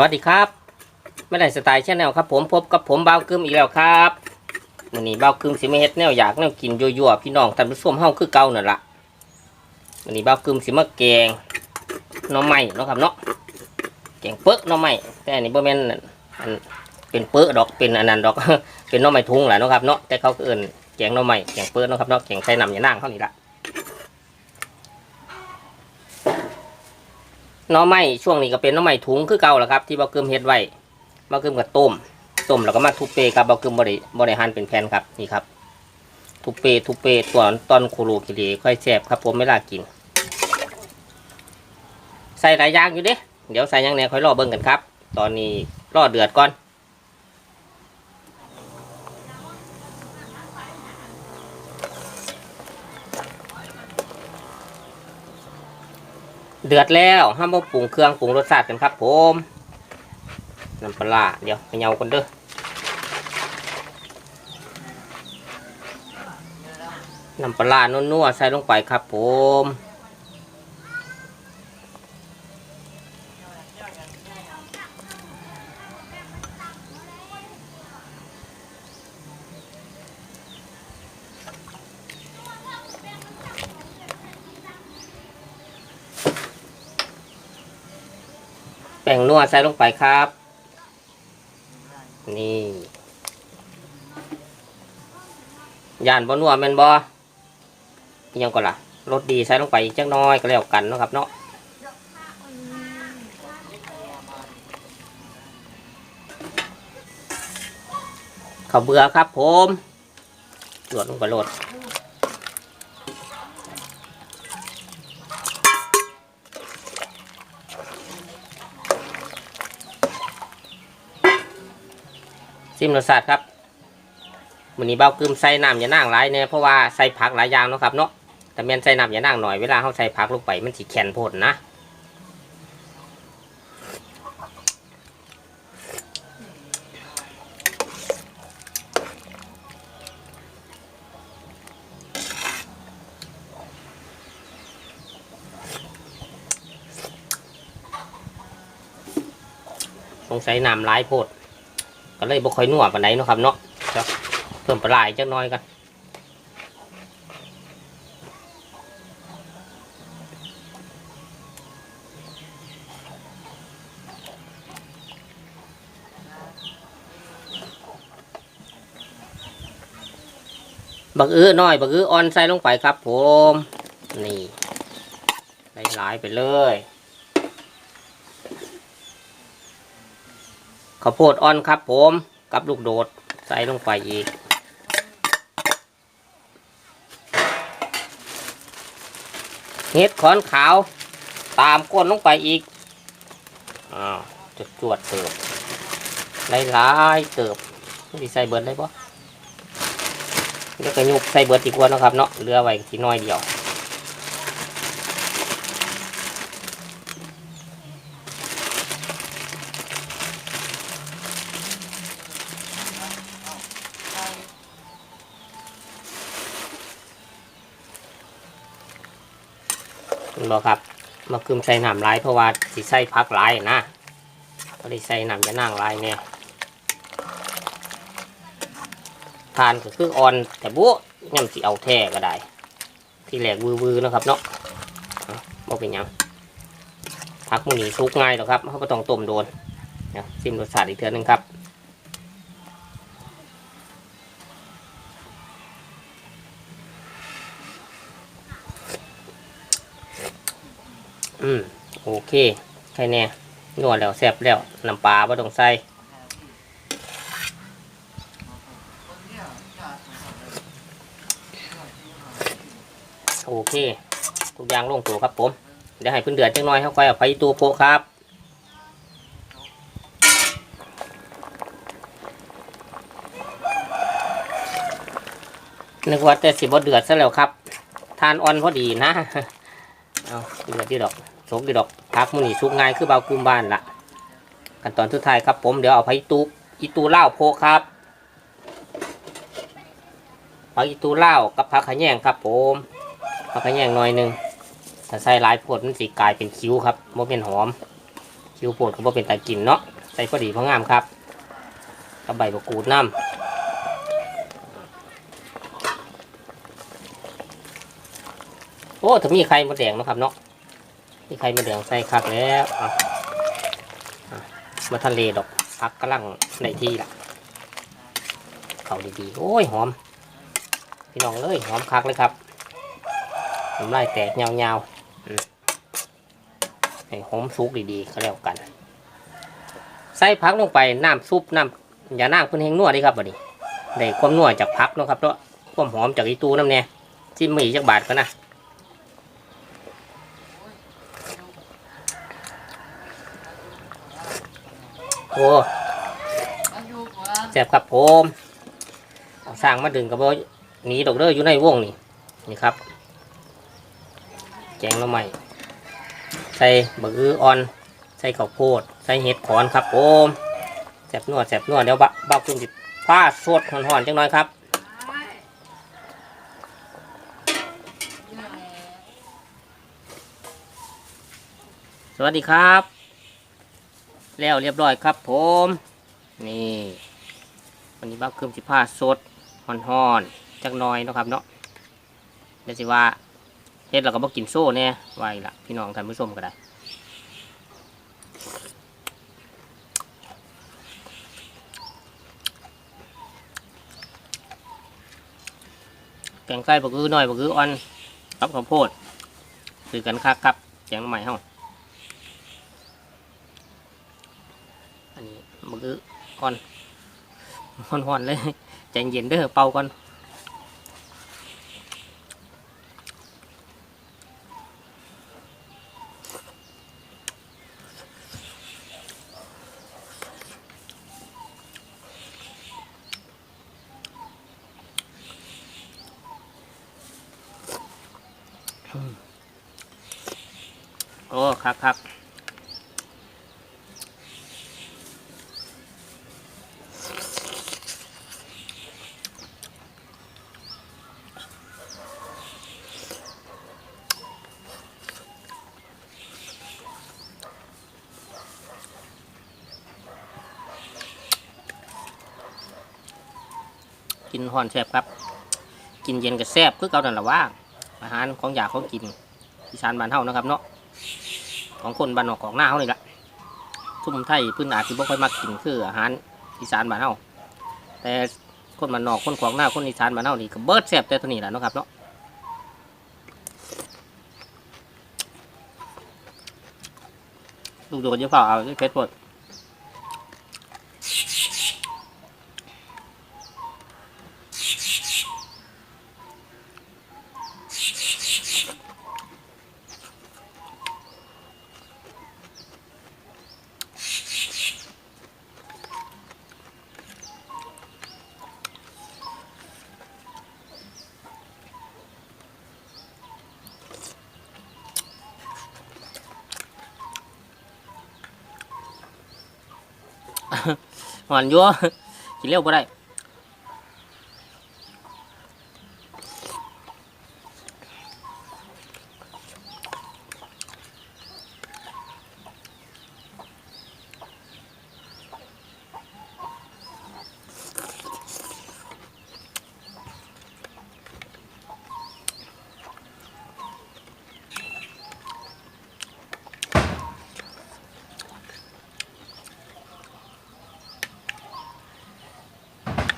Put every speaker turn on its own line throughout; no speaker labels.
สวัสดีครับ ไม่ได้สไตล์ชแนลครับ ผมพบกับผมบ่าวกึมอีกแล้วครับวันนี้บ่าวกึมสิมาเฮ็ดแนวอยากแนวกินยั่วๆพี่น้องท่านผู้ชมเฮาคือเก่านั่นละวันนี้บ่าวกึมสิมาแกงหน่อไม้เนาะครับเนาะแกงเปิ้ลหน่อไม้แต่อันนี้บ่แม่นอันเป็นเปิ้ลดอกเป็นอันนั้นดอกเป็นหน่อไม้ทุ่งแหละเนาะครับเนาะแต่เขาเอิ้นแกงหน่อไม้แกงเปิ้ลเนาะครับเนาะแกงใส่น้ำยานางเท่านี้ละ น้อไม้ช่วงนี้ก็เป็นน้อไม้ถุงคือเก่าแหละครับที่เบาเกิมเฮ็ดไว้เบาเกิมก็ต้มต้มแล้วก็มาทุบเปครับเบาเกิมบริบริหารเป็นแผ่นครับนี่ครับ ทุบเปทุบเปตัวตอนโคโลกิเลค่อยแซ่บครับผมไม่ลากิน ใส่หลายอย่างอยู่เด้เดี๋ยวใส่ยังแหน่ค่อยรอเบิ่งกันครับ ตอนนี้รอเดือดก่อน เดือดแล้วห้ามบ่ปรุงเครื่องปรุงรสชาติกันครับผมน้ำปลาเดี๋ยวไปเหยากันเด้อน้ำปลานุ่นๆใส่ลงไปครับผม งนัวใส่ลงไปครับ นี่ย่านบ่นัวแมนบอยังก็ล่ะรสดีใส่ลงไปจักน้อยก็แล้วกันนะครับเนาะข้าวเบื่อครับผมหลวดลงไปโหลด ซิมรสชาติครับวันนี้เบ้ากึมใส่น้ำอย่านั่งหลายเนี่ยเพราะว่าใส่ผักหลายอย่างเนาะครับเนาะแต่แม่นใส่น้ำอย่านั่งหน่อยเวลาเขาใส่ผักลงไปมันสิแข็งโพดนะสงสัยน้ำหลายโพด ก็เลยบ่ค่อยนัวปานใดเนาะครับเนาะจะเพิ่มปลาไหลายจักน้อยกันบักอื้อน้อยบักอื้ออ่อนใส่ลงไปครับผม นี่ใส่หลายไปเลย ข้าวโพดอ่อนครับผมกับลูกโดดใส่ลงไปอีก เห็ดขอนขาว ตามก้นลงไปอีก อ้าวจุดจวดเติบไล่ลายๆเติบนี่ใส่เบิร์ดได้ปะเดี๋ยวก็ยุกใส่เบิร์ดอีกว่านะครับเนาะเหลือไว้ทีน้อยเดียว เห็นบอกครับมาคืมใส่น้ำลายเพราะว่าสิใส่พักลายนะก็เลยใส่น้ำจะนั่งลายเนี่ยทานก็คืออ่อนแต่บุยังสิเอาแท้ก็ได้ ที่แหลกวือๆนะครับเนาะเอาบ่เป็นยังพักมูนีซุกง่ายหรอกครับเขาก็ต้องต้มโดนซิมรสชาติอีกเทือนึงครับ เคใช่แน่นวดแล้วแซ่บแล้วน้ำปลาบ่ต้องใส่โอเค ทุกอย่างลงตัวครับผม เดี๋ยวให้เพิ่นเดือดจังน้อยเขาค่อยเอาไปตัวโปะครับนึกว่าแต่สิบ่เดือดซะแล้วครับ ทานอ่อนพอดีนะ เอาเดือดดีดอกสุกดีดอกพักมือนี่สุกง่ายคือเบากุมบ้านละขั้นตอนสุดท้ายครับผมเดี๋ยวเอาไปตูอีตูเล่าโพครับผักอีตูเล่ากับผักขะแยงครับผมผักขะแยงหน่อยหนึ่งถ้าใส่หลายผดมันสิกลายเป็นคิ้วครับโมเป็นหอม คิ้วโพดก็บ่เป็นตากินเนาะใส่พอดีพองามครับกับใบมะกรูดน้ำโอ้ถ้ามีไข่มดแดงนะครับเนาะ มีไข่มดแดงใส่คักแล้วมาทะเลดอกพักกำลังในที่ละเขาดีๆ โอ้ยหอม พี่น้องเลยหอมคักเลยครับน้ำลายแตกยาวๆให้หอมซุกดีๆก็แล้วกัน ใส่พักลงไปน้ำซุปน้ำอย่านั่งเพิ่นแห้งนวดดีครับบัดนี้ได้ความนัวจากพักนะครับเนาะความหอมจากอีตูน้ำเนี่ยที่มีจักบาทก็นะ โอ้แซ่บครับผมเอาสร้างมาดึงกับว่าหนีดอกเด้ออยู่ในวงนี่นี่ครับ แกงหน่อไม้ใส่บะกืออ่อน ใส่ข้าวโพด ใส่เห็ดขอนครับผมแสบนัวแสบนัวเดี๋ยวบะบ้าคุณจิฟ้าสดหอนๆจังน้อยครับสวัสดีครับ แล้วเรียบร้อยครับผม นี่วันนี้บ้าคืมสิผ้าสดห่อนๆจังน้อยนะครับเนาะเดี๋ยวสิว่าเฮ็ดเราก็บ่กินโซ่แน่ไว้ละพี่น้องท่านผู้ชมก็ได้แกงไส้บะกือหน่อยบะกืออ่อนครับข้าวโพดคือกันคักครับแกงใหม่เฮา อันนี้บะกืออ่อนห่อนๆเลยใจเย็นเด้อเป่าก่อนโอ้ครับครับ กินห่อนแซ่บครับ กินเย็นกับแซ่บคือเก่านั่นแหละว่า อาหารของอยากของกินอีสานบ้านเฮานะครับเนาะของคนบ้านนอกของหน้าเฮานี่แหละทุ่มไทยพื้นอาจจะบ่ค่อยมักกินคืออาหารอีสานบ้านเฮาแต่คนบ้านนอกคนของหน้าคนอีสานบ้านเฮานี่ก็เบิดแซ่บแต่เท่านี้แหละนะครับเนาะลูกโดดเยอะเปล่าเอาเพชรหมด หวานอยัวกินเร็วก็ได้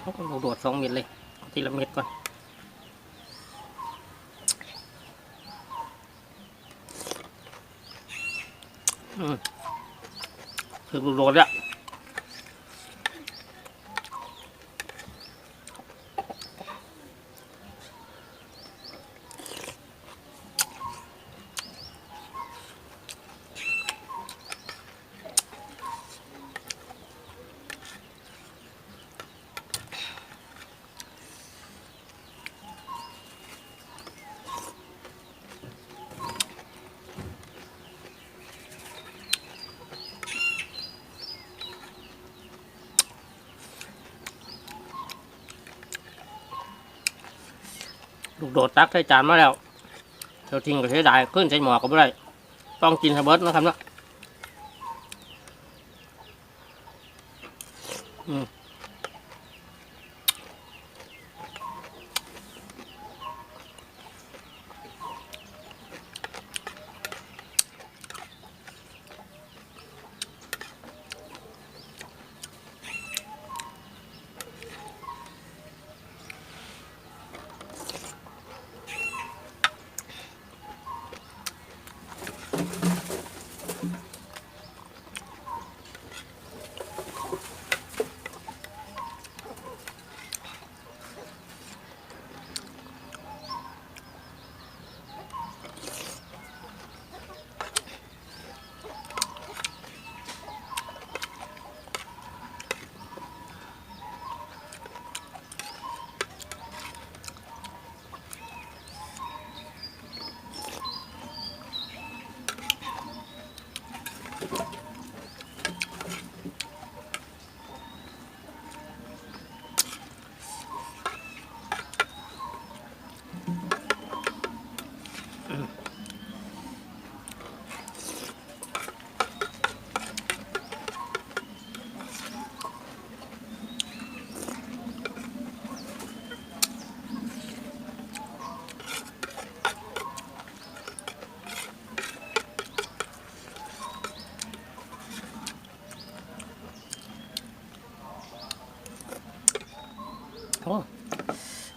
เอาโดดสองเม็ดเลย ทีละเม็ดก่อนอืมคือโดดแล้ว ลูกโดดตักใส่จานมาแล้วเดี๋ทิ้งก็ใช้ไดายขึ้นใส่หม้อก็ไม่ได้ต้องกินให้เบิดนะครับเนาะอืม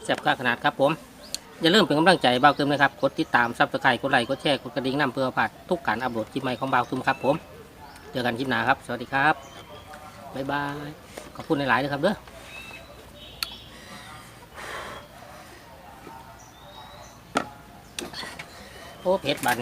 แซ่บค่าขนาดครับผม อย่าลืมเป็นกำลังใจบ่าวตึมนะครับ กดติดตามซับสไครต์กดไลค์กดแชร์กดกระดิ่งนำเพื่อผ่านทุกการอัปโหลดคลิปใหม่ของบ่าวตึมครับผม เจอกันคลิปหน้าครับ สวัสดีครับ บ๊ายบาย ขอบคุณหลายๆเลยครับเด้อโอ้เผ็ดบัน